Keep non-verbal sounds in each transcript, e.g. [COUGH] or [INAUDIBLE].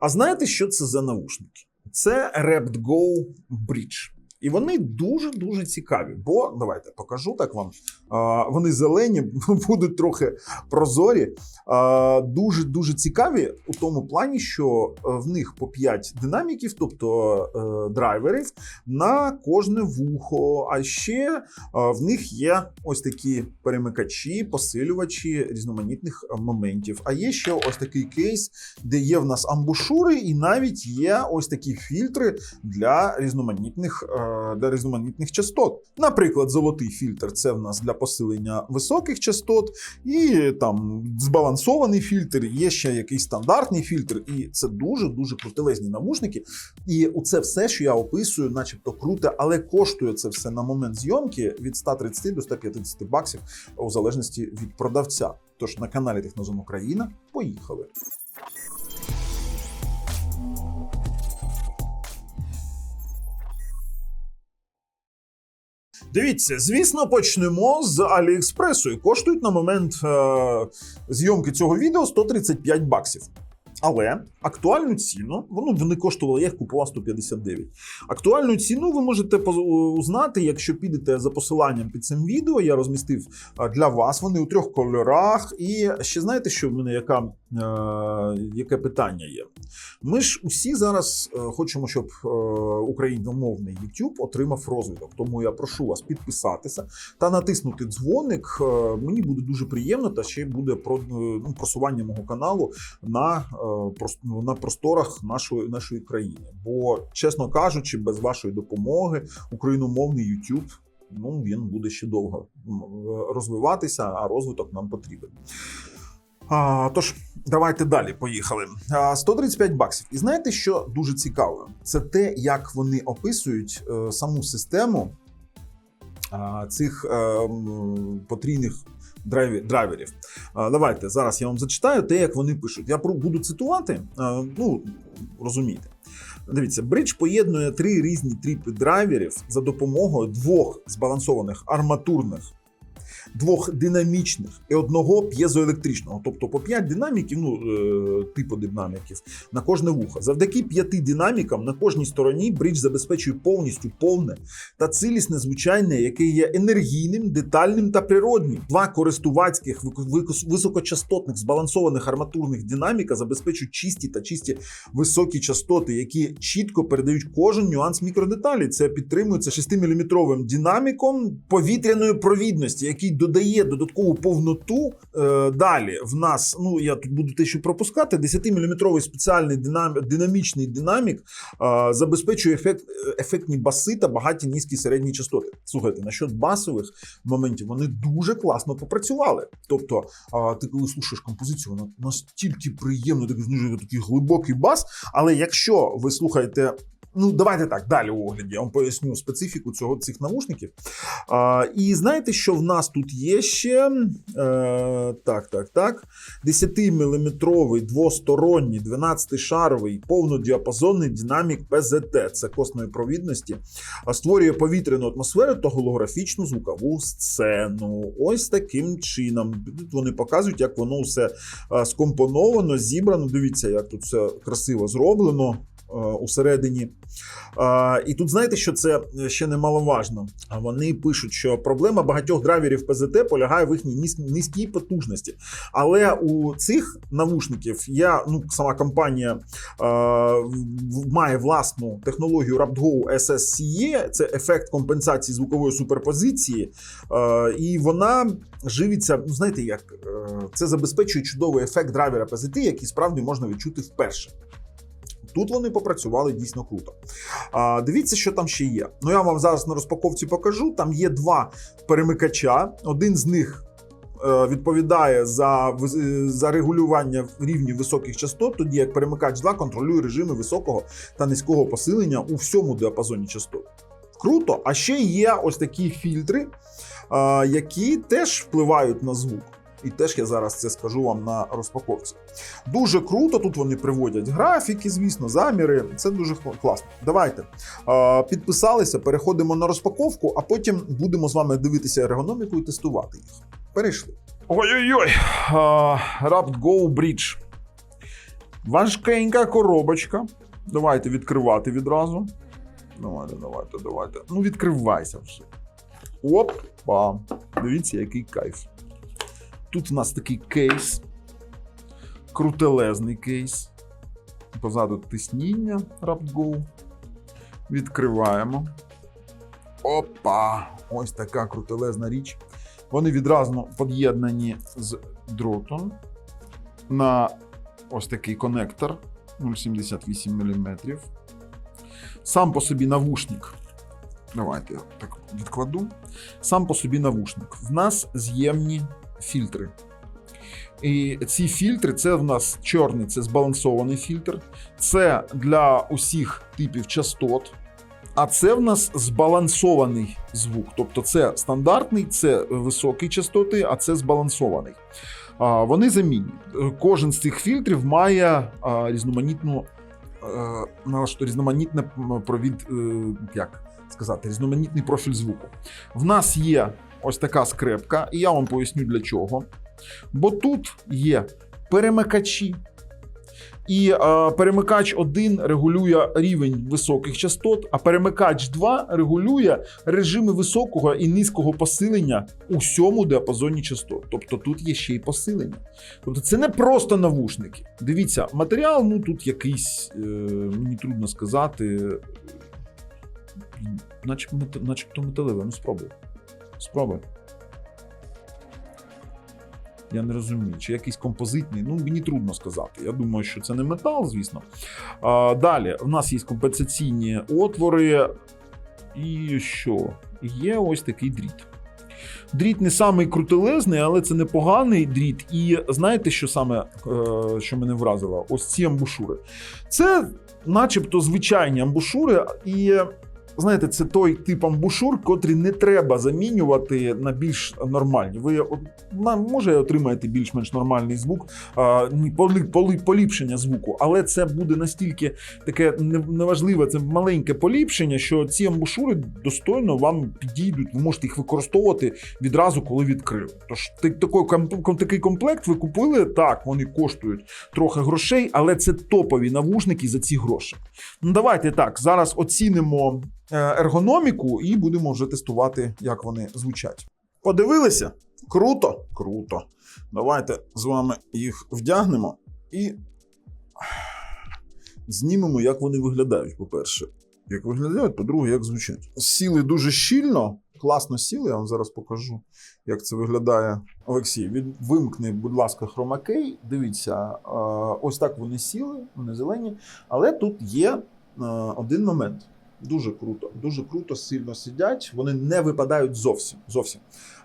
А знаєте, що це за навушники? Це RaptGo Bridge. І вони дуже дуже цікаві. Бо давайте покажу так вам. Вони зелені, [LAUGHS] будуть трохи прозорі. Дуже дуже цікаві у тому плані, що е, в них по 5 динаміків, тобто е, драйверів, на кожне вухо. А ще е, в них є ось такі перемикачі, посилювачі різноманітних моментів. А є ще ось такий кейс, де є в нас амбушури, і навіть є ось такі фільтри для різноманітних, для різноманітних частот. Наприклад, золотий фільтр це в нас для посилення високих частот, і там збалансований фільтр, є ще якийсь стандартний фільтр, і це дуже дуже крутелезні навушники. І це все, що я описую, начебто круте, але коштує це все на момент зйомки від 130 до 150 баксів, у залежності від продавця. Тож на каналі Технозон Україна поїхали. Дивіться, звісно, почнемо з Аліекспресу. І коштують на момент е- зйомки цього відео 135 баксів. Але актуальну ціну, воно вони коштували, я їх купував 159. Актуальну ціну ви можете узнати, якщо підете за посиланням під цим відео. Я розмістив для вас вони у трьох кольорах. І ще знаєте, що в мене яка, е, яке питання є? Ми ж усі зараз е, хочемо, щоб е, україномовний YouTube отримав розвиток. Тому я прошу вас підписатися та натиснути дзвоник. Е, Мені буде дуже приємно, та ще буде про, ну, просування мого каналу на, на просторах нашої, нашої країни. Бо, чесно кажучи, без вашої допомоги україномовний YouTube ну, він буде ще довго е, розвиватися, а розвиток нам потрібен. А, тож, давайте далі. Поїхали. А, 135 баксів. І знаєте, що дуже цікаво? Це те, як вони описують е, саму систему цих е, потрійних драйверів. Давайте зараз я вам зачитаю те, як вони пишуть. Я буду цитувати. ну, розумієте. Дивіться, бридж поєднує три різні тріпи драйверів за допомогою двох збалансованих арматурних, двох динамічних і одного п'єзоелектричного, тобто по 5 динаміків, ну е, типу динаміків на кожне вухо. Завдяки п'яти динамікам на кожній стороні бридж забезпечує повністю повне та цілісне звучання, яке є енергійним, детальним та природнім. Два користувацьких високочастотних збалансованих арматурних динаміка забезпечують чисті та чисті високі частоти, які чітко передають кожен нюанс мікродеталі. Це підтримується 6-мм динаміком повітряної провідності, який додає додаткову повноту. Е, далі в нас, ну я тут буду те, що пропускати, 10-мм спеціальний динам, динамічний динамік е, забезпечує ефект, ефектні баси та багаті низькі середні частоти. Слухайте, насчет басових моментів вони дуже класно попрацювали. Тобто, ти коли слушаєш композицію, вона настільки приємно, такий знижує такий глибокий бас. Але якщо ви слухаєте. Ну, давайте так, далі у огляді. Я вам поясню специфіку цього цих навушників. А, і знаєте, що в нас тут є ще? Е, так, так, так. 10-мм двосторонній 12-шаровий повнодіапазонний динамік PZT. Це косної провідності. Створює повітряну атмосферу та голографічну звукову сцену. Ось таким чином. Тут вони показують, як воно все скомпоновано, зібрано. Дивіться, як тут все красиво зроблено. Е, Усередині. І тут знаєте, що це ще немаловажно. Вони пишуть, що проблема багатьох драйверів ПЗТ полягає в їхній низькій потужності. Але у цих навушників я, ну, сама компанія е, має власну технологію RaptGo SSCE, це ефект компенсації звукової суперпозиції. Е, і вона живиться, ну знаєте, як це забезпечує чудовий ефект драйвера PZT, який справді можна відчути вперше. Тут вони попрацювали дійсно круто. А, дивіться, що там ще є. Ну я вам зараз на розпаковці покажу. Там є два перемикача. Один з них е, відповідає за, е, за регулювання рівнів високих частот, тоді як перемикач 2 контролює режими високого та низького посилення у всьому діапазоні частот. Круто. А ще є ось такі фільтри, які теж впливають на звук. І теж я зараз це скажу вам на розпаковці. Дуже круто. Тут вони приводять графіки, звісно, заміри. Це дуже класно. Давайте підписалися, переходимо на розпаковку, а потім будемо з вами дивитися ергономіку і тестувати їх. Перейшли. Ой-ой-ой. Rapt Go Bridge. Важкенька коробочка. Давайте відкривати відразу. Давайте, давайте, давайте. Ну, відкривайся вже. Опа! Дивіться, який кайф. Тут у нас такий кейс. Крутелезний кейс. Позаду тисніння RaptGo. Відкриваємо. Опа! Ось така крутелезна річ. Вони відразу під'єднані з дротом на ось такий конектор 0,78 мм. Сам по собі навушник. Давайте я так відкладу. Сам по собі навушник. В нас з'ємні фільтри. І ці фільтри це в нас чорний, це збалансований фільтр. Це для усіх типів частот. А це в нас збалансований звук. Тобто це стандартний, це високі частоти, а це збалансований. Вони замінні. Кожен з цих фільтрів має різноманітну е, різноманітне провід, е, як сказати, різноманітний профіль звуку. В нас є ось така скрепка, і я вам поясню для чого. Бо тут є перемикачі. І е, перемикач 1 регулює рівень високих частот, а перемикач 2 регулює режими високого і низького посилення у всьому діапазоні частот. Тобто тут є ще й посилення. Тобто це не просто навушники. Дивіться, матеріал, ну тут якийсь, е, мені трудно сказати, начебто, мет- начебто металеве. Ну спробуй. Спробуй. Я не розумію, чи якийсь композитний. Ну, мені трудно сказати. Я думаю, що це не метал, звісно. А, далі, в нас є компенсаційні отвори. І що? Є ось такий дріт. Дріт не самий крутелезний, але це непоганий дріт. І знаєте, що саме е, що мене вразило? Ось ці амбушури. Це, начебто, звичайні амбушури, і знаєте, це той тип амбушур, котрі не треба замінювати на більш нормальні. Ви може отримаєте більш-менш нормальний звук, поліпшення звуку, але це буде настільки таке неважливе, це маленьке поліпшення, що ці амбушури достойно вам підійдуть. Ви можете їх використовувати відразу, коли відкрили. Тож такий, ком- такий комплект ви купили. Так, вони коштують трохи грошей, але це топові навушники за ці гроші. Ну давайте так. Зараз оцінимо ергономіку і будемо вже тестувати, як вони звучать. Подивилися? Круто? Круто. Давайте з вами їх вдягнемо і знімемо, як вони виглядають, по-перше. Як виглядають, по-друге, як звучать. Сіли дуже щільно, класно сіли, я вам зараз покажу, як це виглядає. Олексій, від, вимкни, будь ласка, хромакей. Дивіться, е, ось так вони сіли, вони зелені. Але тут є е, один момент. Дуже круто, дуже круто, сильно сидять. Вони не випадають зовсім. зовсім.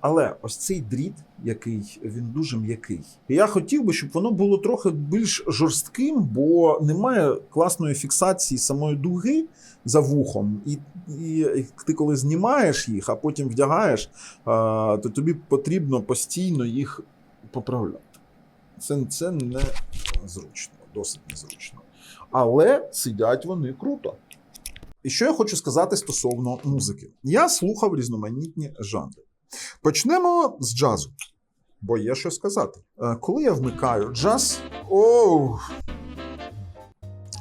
Але ось цей дріт, який він дуже м'який. Я хотів би, щоб воно було трохи більш жорстким, бо немає класної фіксації самої дуги за вухом. І, і, ти коли знімаєш їх, а потім вдягаєш, то тобі потрібно постійно їх поправляти. Це, це не зручно, досить незручно. Але сидять вони круто. І що я хочу сказати стосовно музики. Я слухав різноманітні жанри. Почнемо з джазу, бо є що сказати. Е, Коли я вмикаю джаз, оу.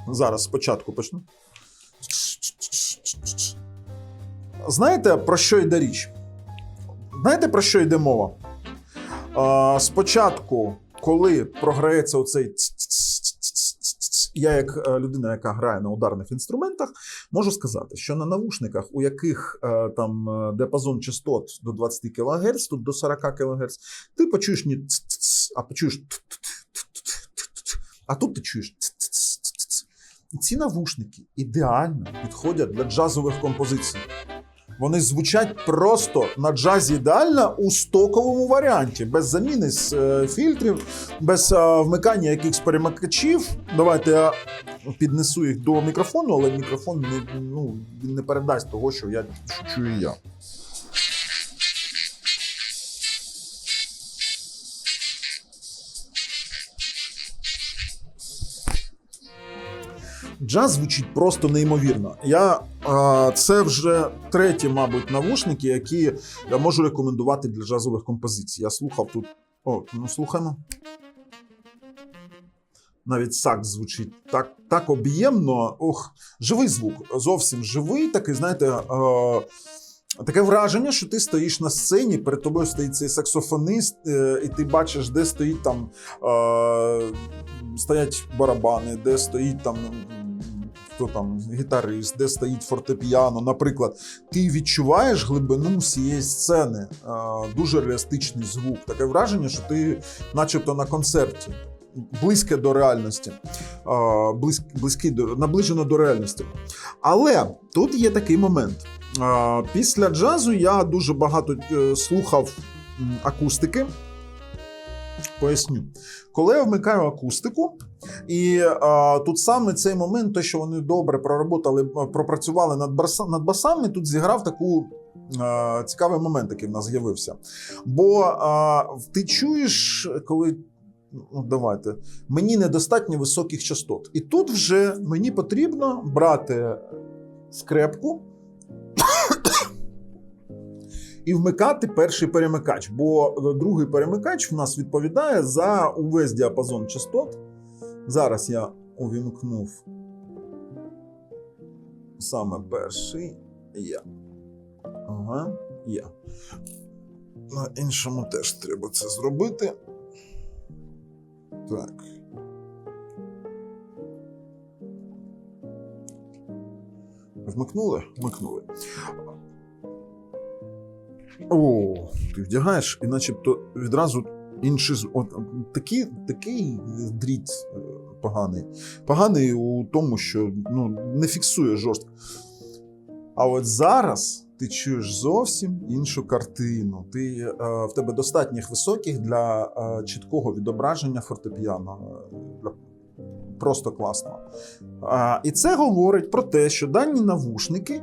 Зараз спочатку почну. Знаєте, про що йде річ? Знаєте, про що йде мова? Е, Спочатку, коли програється оцей я, як е, людина, яка грає на ударних інструментах, можу сказати, що на навушниках, у яких е, там диапазон діапазон частот до 20 кГц, тут до 40 кГц, ти почуєш не ц-ц-ц, а почуєш а тут ти чуєш Ці навушники ідеально підходять для джазових композицій. Вони звучать просто на джазі ідеально у стоковому варіанті, без заміни з е, фільтрів, без е, вмикання якихось перемикачів. Давайте я піднесу їх до мікрофону, але мікрофон не, ну, він не передасть того, що я чую я. Джаз звучить просто неймовірно. Я е, це вже треті, мабуть, навушники, які я можу рекомендувати для джазових композицій. Я слухав тут. О, ну слухаємо. навіть сакс звучить так, так об'ємно. Ох, живий звук, зовсім живий, такий, знаєте. Е- Таке враження, що ти стоїш на сцені, перед тобою стоїть цей саксофонист, е, і ти бачиш, де стоїть там е, стоять барабани, де стоїть там хто там гітарист, де стоїть фортепіано. Наприклад, ти відчуваєш глибину всієї сцени, е, дуже реалістичний звук. Таке враження, що ти, начебто, на концерті. Близьке до реальності, е, близь, близький до наближено до реальності. Але тут є такий момент. Після джазу я дуже багато е, слухав акустики. Поясню. Коли я вмикаю акустику, і а, тут саме цей момент, те, що вони добре проработали, пропрацювали над, барса, над басами, тут зіграв таку. Цікавий момент, який в нас з'явився. Бо а, ти чуєш, коли. Ну, давайте. Мені недостатньо високих частот. І тут вже мені потрібно брати скрепку і вмикати перший перемикач. Бо другий перемикач в нас відповідає за увесь діапазон частот. Зараз я увімкнув саме перший є. Ага, є. На іншому теж треба це зробити. Так. Вмикнули? Вмикнули. О, ти вдягаєш, і начебто відразу інший з- от, такий, такий дріт е, поганий. Поганий у тому, що ну, не фіксує жорстко. А от зараз ти чуєш зовсім іншу картину. Ти, е, в тебе достатніх високих для е, чіткого відображення фортепіано. Для просто класно. А, і це говорить про те, що дані навушники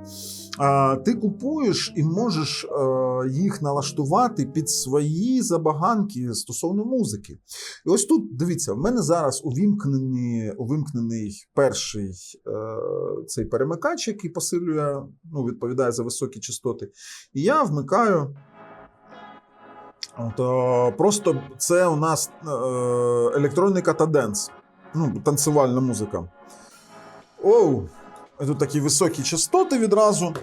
а, ти купуєш і можеш е, їх налаштувати під свої забаганки стосовно музики. І ось тут дивіться, в мене зараз увімкнений, увімкнений перший е, цей перемикач, який посилює, ну, відповідає за високі частоти. І я вмикаю. От, е, просто це у нас електроніка та денс. Ну, танцювальна музика. Оу, тут такі високі частоти відразу.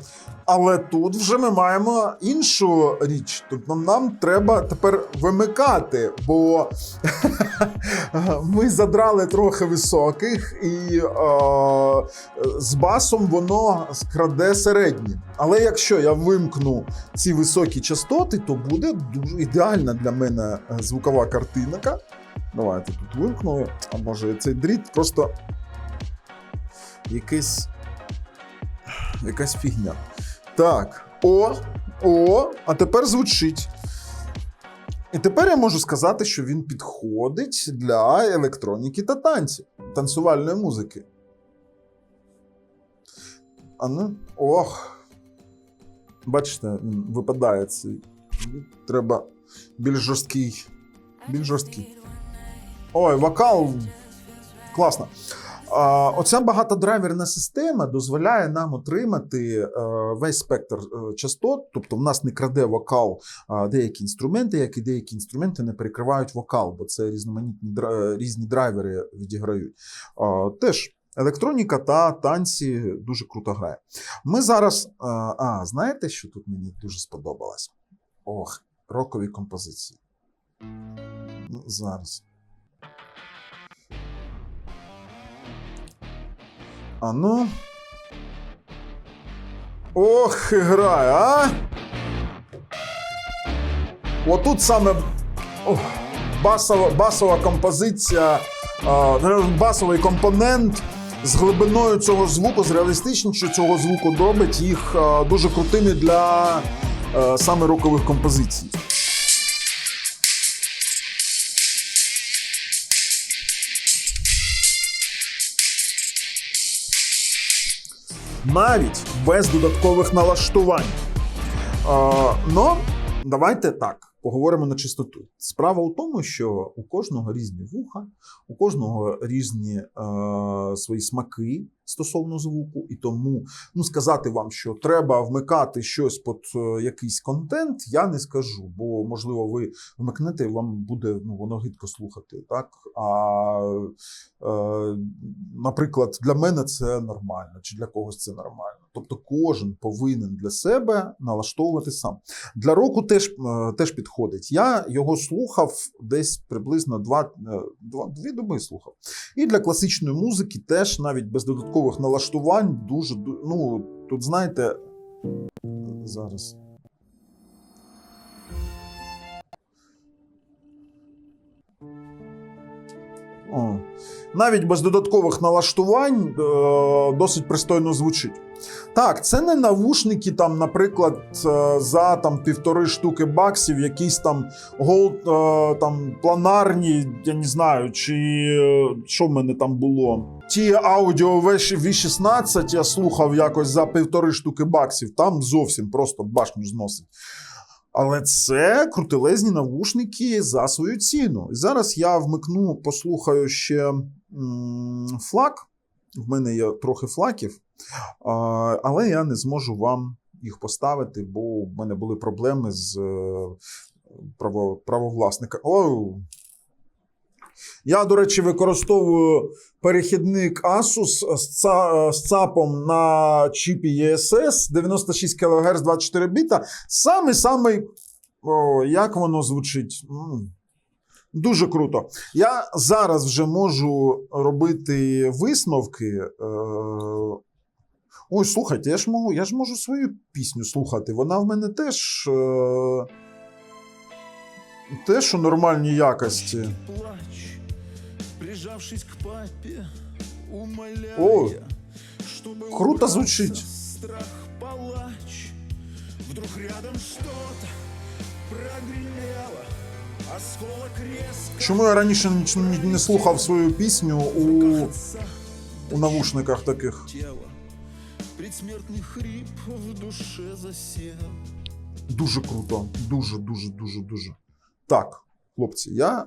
Але тут вже ми маємо іншу річ. Нам, нам треба тепер вимикати, бо [LAUGHS] ми задрали трохи високих, і е, з басом воно скраде середні. Але якщо я вимкну ці високі частоти, то буде дуже ідеальна для мене е, звукова картинка. Давайте тут вимкну, а може цей дріт просто якийсь. Якась фігня. Так. О, о, а тепер звучить. І тепер я можу сказати, що він підходить для електроніки та танців, танцювальної музики. А ну, ох. Бачите, він випадає цей. Треба більш жорсткий. Більш жорсткий. Ой, вокал. Класно. Оця багатодрайверна система дозволяє нам отримати е, весь спектр е, частот, тобто в нас не краде вокал деякі інструменти, як і деякі інструменти не перекривають вокал, бо це різноманітні різні драйвери відіграють. Теж електроніка та танці дуже круто грає. Ми зараз. А, знаєте, що тут мені дуже сподобалось? Ох, рокові композиції. Зараз. А ну. Ох, грає, а? Отут саме ох, басова, басова композиція, а, басовий компонент з глибиною цього звуку, з реалістичністю цього звуку робить їх а, дуже крутими для а, саме рокових композицій. Навіть без додаткових налаштувань. Но давайте так. поговоримо на чистоту. Справа у тому, що у кожного різні вуха, у кожного різні е, свої смаки стосовно звуку, і тому ну, сказати вам, що треба вмикати щось під е, якийсь контент, я не скажу, бо можливо ви вмикнете, вам буде ну, воно гидко слухати. Так? А, е, наприклад, для мене це нормально, чи для когось це нормально. Тобто кожен повинен для себе налаштовувати сам. Для року теж, е, теж підходить. Я його слухав десь приблизно два, е, два, дві доби слухав. І для класичної музики теж навіть без додаткових налаштувань дуже ну тут знаєте зараз. Навіть без додаткових налаштувань е, досить пристойно звучить. Так, це не навушники, там, наприклад, е, за там півтори штуки баксів, якісь там голд, е, там планарні, я не знаю, чи що в мене там було. Ті аудіо V16 я слухав якось за півтори штуки баксів, там зовсім просто башню зносить. Але це крутелезні навушники за свою ціну. І зараз я вмикну, послухаю ще флаг. В мене є трохи флаків, але я не зможу вам їх поставити, бо в мене були проблеми з е, право, правовласника. Я, до речі, використовую перехідник Asus з, ца- ЦАПом на чіпі ESS 96 кГц 24 біта. Самий самий. Як воно звучить? Дуже круто. Я зараз вже можу робити висновки. Е, Ой, слухайте, я ж можу, я ж можу свою пісню слухати. Вона в мене теж. Е... Теж у нормальній якості. Не плачь, прижавшись к папе, умоляя, О, чтобы круто убраться, звучит. Страх палач, вдруг рядом что-то прогремело, осколок резко. Чому я раніше ніч- не, не слухав свою пісню в у, руках отца у навушниках таких? тело, предсмертный хрип в душе засел. Дуже круто. Дуже, дуже, дуже, дуже. Так, хлопці, я е,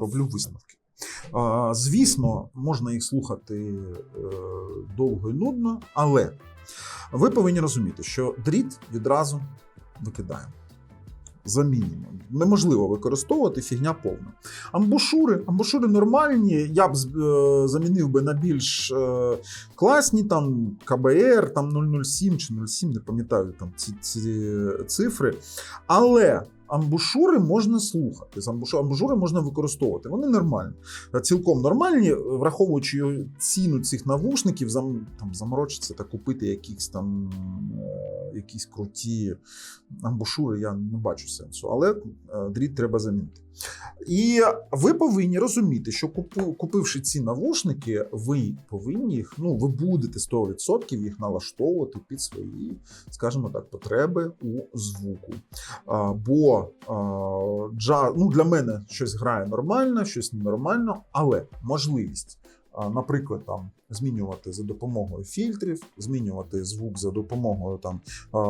роблю висновки. Звісно, можна їх слухати е, довго і нудно, але ви повинні розуміти, що дріт відразу викидаємо. Замінюємо. Неможливо використовувати фігня повна. Амбушури, амбушури нормальні. Я б е, замінив би на більш е, класні, там КБР, там 007 чи 07, не пам'ятаю там ці, ці цифри. Але амбушури можна слухати. Амбушури можна використовувати. Вони нормальні. Е, Цілком нормальні, враховуючи ціну цих навушників, там, заморочитися та купити якісь там е, якісь круті амбушури, я не бачу сенсу. Але е, дріт треба замінити. І ви повинні розуміти, що купивши ці навушники, ви повинні їх, ну ви будете 100% їх налаштовувати під свої, скажімо так, потреби у звуку. А, бо а, джаз, ну, для мене щось грає нормально, щось ненормально, але можливість. Наприклад, там змінювати за допомогою фільтрів, змінювати звук за допомогою там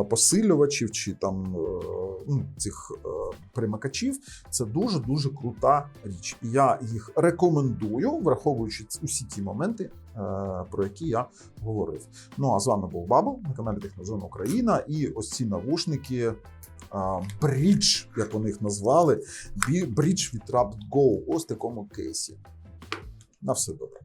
посилювачів чи там е, ну, цих е, примикачів, це дуже дуже крута річ. Я їх рекомендую, враховуючи усі ті моменти, е, про які я говорив. Ну а з вами був Бабл на каналі Технозона Україна. І ось ці навушники. Брідж, як вони їх назвали, Брідж від Rapt Go, ось такому кейсі. На все добре.